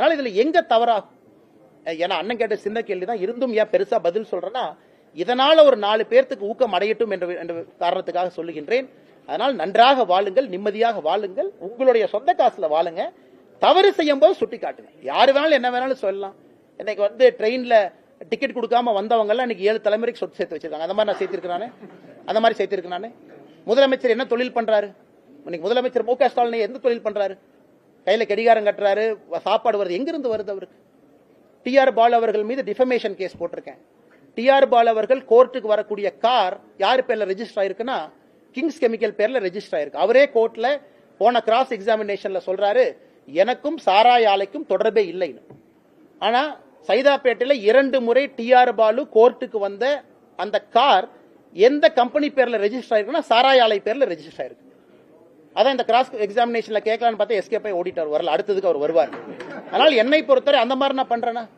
அதனால இதுல எங்க தவறாகும் ஏன்னா அண்ணன் கேட்ட சின்ன கேள்வி தான் இருந்தும் ஏன் பெருசா பதில் சொல்றேன்னா இதனால ஒரு நாலு பேர்த்துக்கு ஊக்கம் அடையட்டும் என்ற என்ற காரணத்துக்காக சொல்லுகின்றேன். அதனால் நன்றாக வாழுங்கள் நிம்மதியாக வாழுங்கள் உங்களுடைய சொந்த காசுல வாழுங்க. தவறு செய்யும் போது சுட்டி காட்டுங்க யாரு வேணாலும் என்ன வேணாலும் சொல்லலாம். இன்னைக்கு வந்து ட்ரெயின்ல டிக்கெட் கொடுக்காம வந்தவங்க எல்லாம் இன்னைக்கு ஏழு தலைமுறைக்கு சொத்து சேர்த்து வச்சிருக்காங்க. அந்த மாதிரி நான் சேர்த்திருக்கிறானே அந்த மாதிரி சேர்த்திருக்கிறானே முதலமைச்சர் என்ன தொழில் பண்றாரு? இன்னைக்கு முதலமைச்சர் மு க ஸ்டாலின் எந்த தொழில் பண்றாரு? கையில் கடிகாரம் கட்டுறாரு சாப்பாடு வருது. எங்கிருந்து வருது அவருக்கு? டிஆர் பால் அவர்கள் மீது டிஃபமேஷன் கேஸ் போட்டிருக்கேன். டிஆர் பால் அவர்கள் கோர்ட்டுக்கு வரக்கூடிய கார் யார் பேர்ல ரெஜிஸ்டர் ஆயிருக்குன்னா கிங்ஸ் கெமிக்கல் பேர்ல ரெஜிஸ்டர் ஆயிருக்கு. அவரே கோர்ட்ல போன கிராஸ் எக்ஸாமினேஷன்ல சொல்றாரு எனக்கும் சாராய் ஆலைக்கும் தொடர்பே இல்லைன்னு. ஆனா சைதாப்பேட்டையில இரண்டு முறை டிஆர் பாலு கோர்ட்டுக்கு வந்த அந்த கார் எந்த கம்பெனி பேர்ல ரெஜிஸ்டர் ஆயிருக்குன்னா சாராய ஆலை பேர்ல ரெஜிஸ்டர் ஆயிருக்கு. அதான் இந்த கிராஸ் எக்ஸாமினேஷன்ல கேட்கலான்னு பார்த்தா எஸ்கே போய் ஓடிட்டார் வரல. அடுத்ததுக்கு அவர் வருவார். அதனால என்னை பொறுத்தவரை அந்த மாதிரி நான் பண்றேனா?